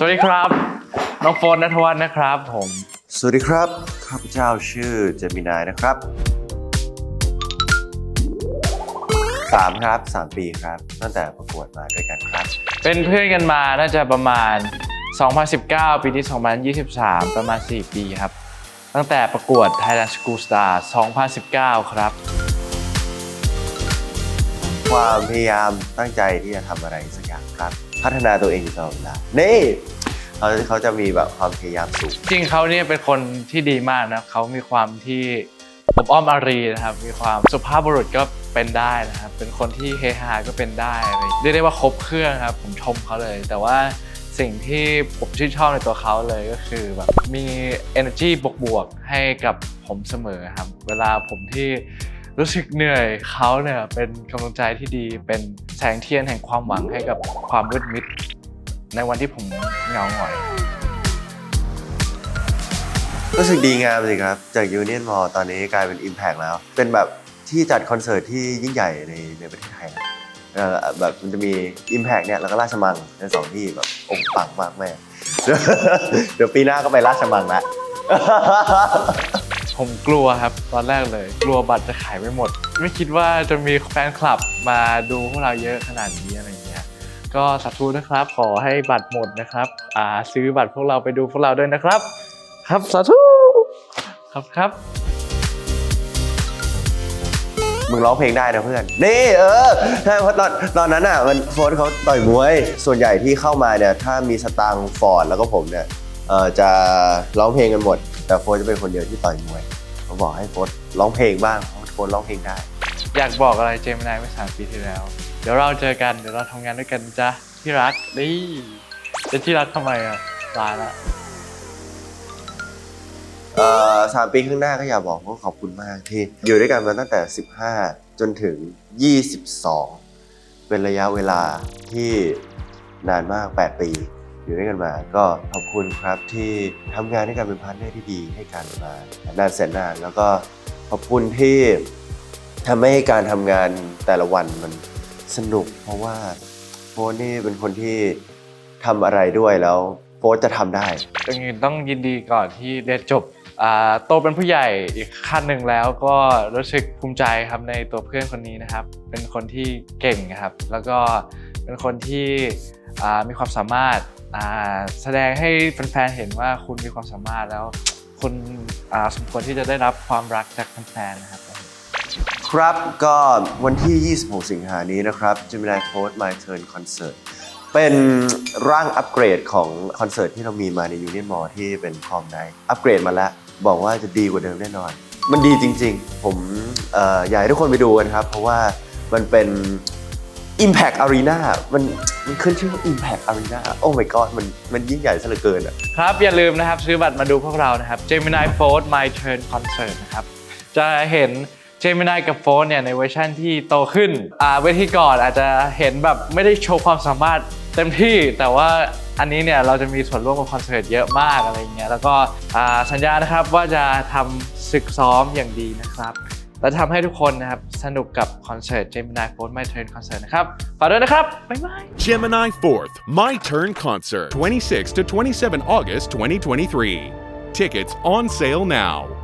สวัสดีครับ น้องโฟนนัทวัฒน์นะครับผม สวัสดีครับ ข้าพเจ้าชื่อเจมินายนะครับสามครับสามปีครับ ตั้งแต่ประกวดมาด้วยกันครับ เป็นเพื่อนกันมาน่าจะประมาณ 2019 ปีที่ 2023 ประมาณ 4 ปีครับ ตั้งแต่ประกวด Thailand School Star 2019 ครับ ความพยายามตั้งใจที่จะทำอะไรสักอย่างครับ พัฒนาตัวเองอยู่ตลอดเวลานี่เขาเขาจะมีแบบความพยายามสูง จริงเขาเนี่ยเป็นคนที่ดีมากนะเขามีความที่อบอ้อมอารีนะครับ มีความสุภาพบุรุษก็เป็นได้นะครับ เป็นคนที่เฮฮาก็เป็นได้อะไรเรียกได้ว่าครบเครื่องครับ ผมชมเขาเลย แต่ว่าสิ่งที่ผมชื่นชอบในตัวเขาเลยก็คือแบบมี energy บวกๆให้กับผมเสมอครับ เวลาผมที่ รู้สึกเหนื่อยเขาเนี่ยเป็นกำลังใจที่ดีเป็นแสงเทียนแห่งความหวังให้กับความมืดมิด ในวันที่ผมเหงาหงอย รู้สึกดีงามสิครับ จากยูเนียนมอตอนนี้กลายเป็น Impact แล้ว เป็นแบบที่จัดคอนเสิร์ตที่ยิ่งใหญ่ในในประเทศไทยนะเอ่อแบบมันจะมี Impact เนี่ยแล้วก็ราชมังในสองที่แบบองปังมากแม่ เดี๋ยวปีหน้าก็ไปราชมังละ ผมกลัวครับ ตอนแรกเลย กลัวบัตรจะขายไม่หมด ไม่คิดว่าจะมีแฟนคลับมาดูพวกเราเยอะขนาดนี้อะไรเงี้ยก็สาธุนะครับ ขอให้บัตรหมดนะครับอ่าซื้อบัตรพวกเราไปดูพวกเราด้วยนะครับ ครับสาธุครับครับมึงร้องเพลงได้นะเพื่อน นี่เออใช่เพราะตอนตอนนั้นอะมันโฟนเขาต่อยมวย ส่วนใหญ่ที่เข้ามาเนี่ยถ้ามีสตางค์ฟอร์ดแล้วก็ผมเนี่ย เออจะร้องเพลงกันหมด แต่โฟนจะเป็นคนเดียวที่ต่อยมวยเขาบอกให้โฟนร้องเพลงบ้างเพราะโฟนร้องเพลงได้ อยากบอกอะไรเจมส์นายเมื่อสามปีที่แล้ว เดี๋ยวเราเจอกัน เดี๋ยวเราทำงานด้วยกันจ้ะที่รักนี่จะที่รักทำไมอะตายละเอ่อสามปีข้างหน้าก็อยากบอกว่าขอบคุณมากที่อยู่ด้วยกันมาตั้งแต่ 15 จนถึง 22 เป็นระยะเวลาที่นานมาก 8 ปี อยู่ด้วยกันมา ก็ขอบคุณครับที่ทำงานด้วยกันเป็นพาร์ทเนอร์ที่ดีให้กันมานานแสนนานแล้วก็ขอบคุณที่ทำให้การทำงานแต่ละวันมันสนุก เพราะว่าโฟนี่เป็นคนที่ทำอะไรด้วยแล้วโฟนจะทำได้ก่อนอื่นต้องยินดีก่อนที่เรียนจบโตเป็นผู้ใหญ่อีกขั้นหนึ่งแล้วก็รู้สึกภูมิใจครับในตัวเพื่อนคนนี้นะครับ เป็นคนที่เก่งครับ แล้วก็เป็นคนที่มีความสามารถ แสดงให้แฟนๆเห็นว่าคุณมีความสามารถแล้วคุณสมควรที่จะได้รับความรักจากแฟนๆนะครับ ครับก็วันที่ 26 สิงหานี้นะครับ Gemini Post My Turn Concert เป็นร่างอัปเกรดของคอนเสิร์ตที่เรามีมาใน Union Mall ที่เป็นคอมไนอัปเกรดมาแล้ว บอกว่าจะดีกว่าเดิมแน่นอน มันดีจริงๆ ผมเอ่ออยากให้ทุกคนไปดูกันครับ เพราะว่ามันเป็น Impact Arena มัน มันขึ้นชื่อว่า Impact Arena โอ้ my god มันมันยิ่งใหญ่ซะเหลือเกินอะ ครับ อย่าลืมนะครับ ซื้อบัตรมาดูพวกเรานะครับ Gemini Fold My Turn Concert นะครับ จะเห็น Gemini กับ Fold เนี่ยในเวอร์ชันที่โตขึ้น อ่าเวทีก่อนอาจจะเห็นแบบไม่ได้โชว์ความสามารถเต็มที่ แต่ว่าอันนี้เนี่ยเราจะมีส่วนร่วมกับคอนเสิร์ตเยอะมากอะไรเงี้ย แล้วก็อ่าสัญญานะครับว่าจะทำศึกซ้อมอย่างดีนะครับ และทำให้ทุกคนนะครับ สนุกกับคอนเสิร์ต Gemini Fold My Turn Concert นะครับ ฝากด้วยนะครับ บ๊ายบาย Gemini 4th My Turn Concert, 26 to 27 August 2023. Tickets on sale now.